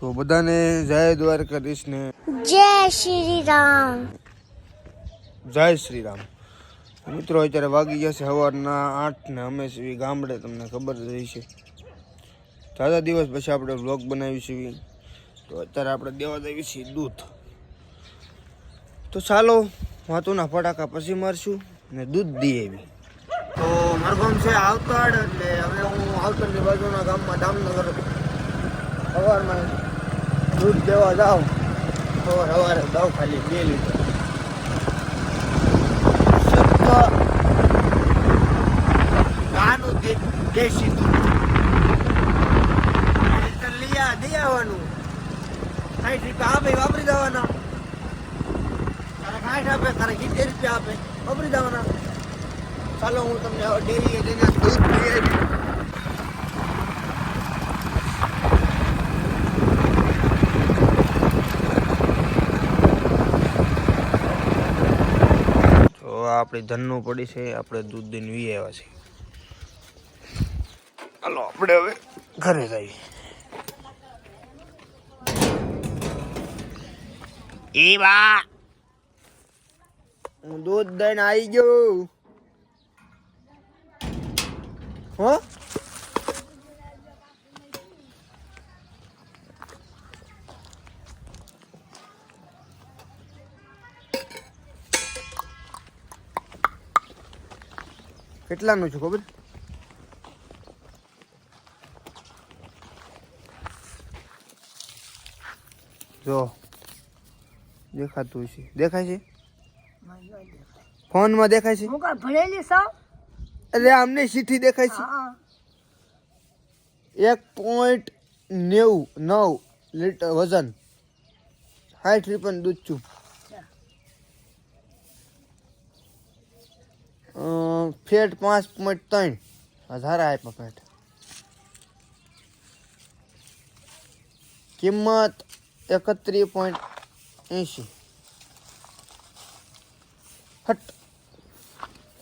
તો બધાને જય દ્વારકાધીશ ને જય શ્રી રામ જય શ્રી રામ મિત્રો અત્યારે વાગી ગયા છે સવારના આઠ ને અમે છીએ ગામડે તમને ખબર જ રહી છે દાદા દિવસ પછી આપણે વ્લોગ બનાવી છીએ તો અત્યારે આપણે દેવા દેવી છીએ દૂધ. તો ચાલો વાતોના ફટાકા પછી મારશું ને દૂધ દઈ આવી તો મારું ગામ છે આવતાડ એટલે હવે હું આવતાડની બાજુના ગામમાં દામનગર સવારમાં દૂધ દેવા જાઉં, તો સવારે દઉં ખાલી બે લીટર. ગાનું દેશી દૂધ. આ, દઈ આવવાનું. સાઠ રૂપિયા આપે, વાપરી દેવાના. તારે સાઠ આપે, તારે સિત્તેર રૂપિયા આપે, વાપરી દેવાના. ચાલો, હું તમને ડેરી જઈને દૂધ લઈ આવી તો આ આપણી ધનનું પડી છે, આપણે દૂધ દઈને વી આવ્યા છે હાલો, આપણે હવે ઘરે જઈએ. એ બા હું દૂધ દઈને આવી ગયો. હો? કેટલાનું છે ખબર? જો. દેખાતું છે દેખાય છે? ફોનમાં દેખાય છે? હું ભણેલી સાવ અરે આમને સીઠી દેખાય છે? એક પોઈન્ટ નેવું નવ લીટર વજન. સાઠ રૂપિયાનું દૂધ છું ફેટ પાંચ પોઈન્ટ ત્રણ. હજાર આપ્યા ફેટ. કિંમત એકત્રીસ પોઈન્ટ એંશી. હટ.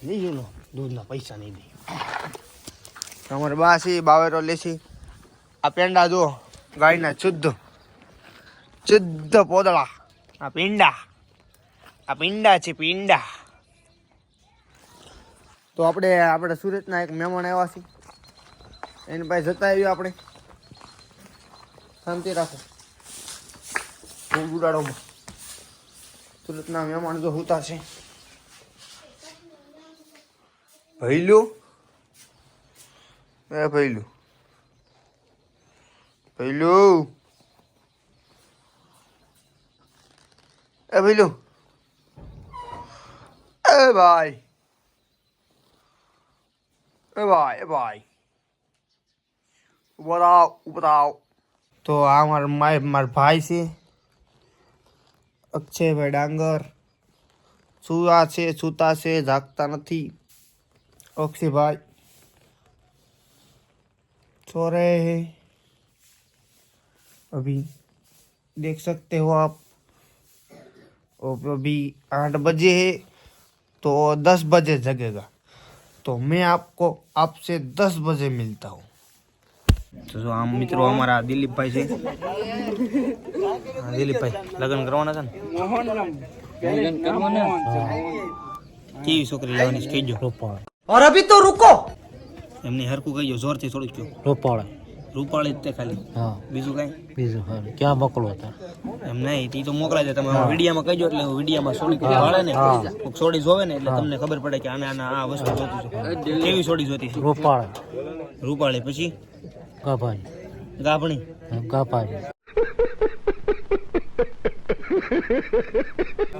લઈ લો. દૂધના પૈસા નહીં દે. તમારે બા છે બાવેરો લેસી. આ પેંડા જુઓ. ગાયના શુદ્ધ શુદ્ધ પોદળા. આ પીંડા. આ પીંડા છે, પીંડા. તો આપણે આપણે સુરતના એક મહેમાન આવ્યા છે એની પાસે જતા આવ્યું આપણે. શાંતિ રાખો. હું ઉડાડોમાં સુરતના મહેમાન જો હોતા છે. ભૈલું? એ ભૈલું. ભૈલું? એ ભૈલું. એ ભાઈ. એ ભાઈ એ ભાઈ ઉભો થાવ ઉભો થાવ તો આ મારા માય મારા ભાઈ છે અક્ષયભાઈ ડાંગર સુવા છે સૂતા છે જાગતા નથી અક્ષયભાઈ सो रहे हैं अभी देख सकते हो आप और अभी आठ बजे है तो दस बजे जगेगा तो मैं आपको आपसे दस बजे मिलता हूँ તો જો આમ મિત્રો અમારા દિલીપભાઈ છે હા, દિલીપભાઈ લગ્ન કરવાના છે ને કેવી છોકરી લેવાની છે કહીજો और अभी तो रुको એમને હરકું કહીજો જોરથી થોડુંક કયો રૂપાળા રૂપાળી જ તે ખાલી. હા. બીજું કઈ? બીજું ક્યાં મોકલો હતા? એમ નહીં ઈ તો મોકલાય છે તમે. વિડીયામાં કહીજો એટલે વિડીયામાં સોડી વાળે ને કોઈક સોડી જોવે ને એટલે તમને ખબર પડે કે આને આના આ વસ્તુ જોતી છે. કેવી સોડી જોતી છે? રૂપાળા. રૂપાળી પછી? ગાભાઈ ગાભણી. ગાભાઈ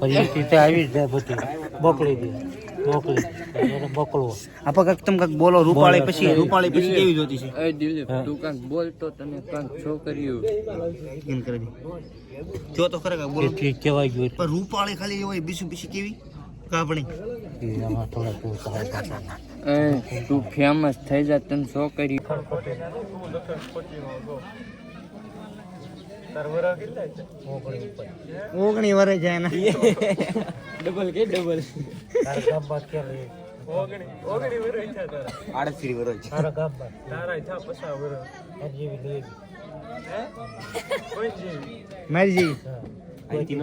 પછી આવી જ જાય બધી. મોકલી દે. મોકલી. મોકલવો. આપા કાંઈક તમે કાંક બોલો રૂપાળી પછી રૂપાળી પછી કેવી જોતી છે? એ દિલીપ તું કાંક બોલ તો તને કાંઈક છોકરીઓ. કેમ કરી જો તો ખરે કાંઈક બોલો. ઠીક કહેવાય ગયું પણ રૂપાળી ખાલી હોય બીજું પછી કેવી? તું ફેમસ થઈ જા તને છોકરી. ઓગણી વરે જાય ને. ડબલ કે ડબલ? આડત્રીસ વરે છે. તારા ગામમાં તારા જેવી લઈ મારી જેવી. કોઈથી ન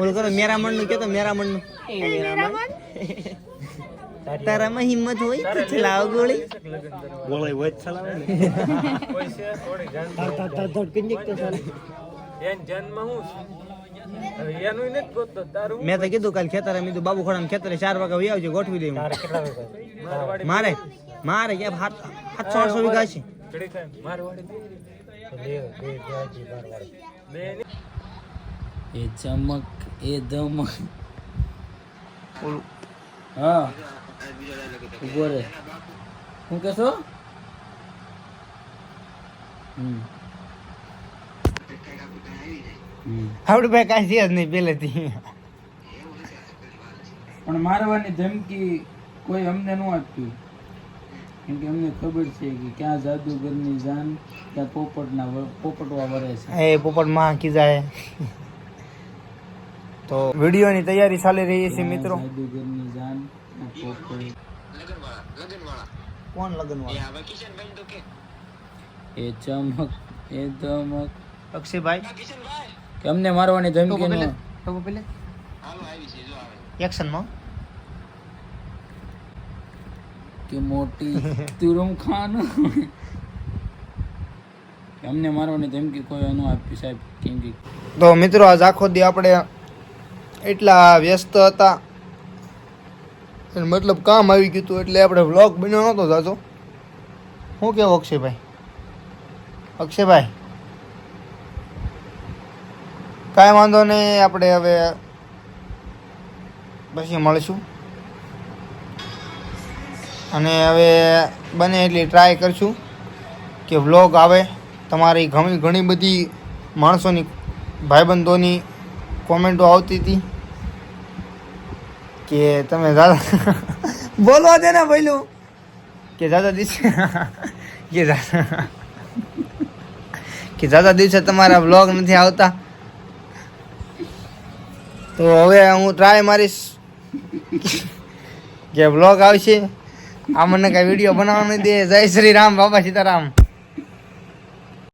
ઓલું કરો મેરા મનનું કેતો મેરા મનનું તારામાં હિંમત હોય તો ચલાવ ગોળી. ગોળી હોય ચલાવે ને. તાર તાર તાર ધડ કંઈક તો ચાલે મેં તો કીધું કાલ ખેતરે મેં બાબુ ખોડા ખેતરે ચાર વાગે વહી આવજો ગોઠવી દે તારે કેટલા વાગ્યા મારે મારે કે સાત સાતસો આઠસો વીઘા છે. એ ચમક એ ધમક. હા. ઊભો રે શું કહેશો. ભાઈ કાંઈ છે જ નહીં પહેલેથી. પણ મારવાની ધમકી કોઈ અમને ન આપ્યું કેમ કે અમને ખબર છે કે ક્યાં જાદુગરની જાન ક્યાં પોપટના પોપટવા વરે છે. એ પોપટમાં કીધા તો વિડીયોની તૈયારી ચાલી રહી છે મિત્રો. જાદુગરની જાન કોણ લગન એ ચમક એ ધમક. અક્ષયભાઈ? કે મારવાની ધમકી પેલે ન? કે મોટી તુરમ ખાન. અમને મારવાની ધમકી કોઈ ન આપી સાહેબ કેમ કે તો મિત્રો આજ આખો દી આપણે એટલા વ્યસ્ત હતા. એટલે મતલબ કામ આવી ગયું હતું એટલે આપણે વ્લોગ બન્યો નહોતો જાતો શું કહેવું અક્ષયભાઈ? અક્ષયભાઈ? કાંઈ વાંધો નહીં, આપણે હવે પછી મળશું. અને હવે બને એટલી ટ્રાય કરશું કે વ્લોગ આવે. તમારી ઘણી ઘણી બધી માણસોની, ભાઈબંધોની કોમેન્ટો આવતી હતી. કે તમે દાદા બોલવા દે ને પહેલું કે દાદા દિવસે કે દાદા કે દાદા દિવસે તમારા બ્લોગ નથી આવતા? તો હવે હું ટ્રાય મારીશ. કે બ્લોગ આવશે? આ મને કાંઈ વીડિયો બનાવવા નહીં દે. જય શ્રી રામ બાબા સીતારામ.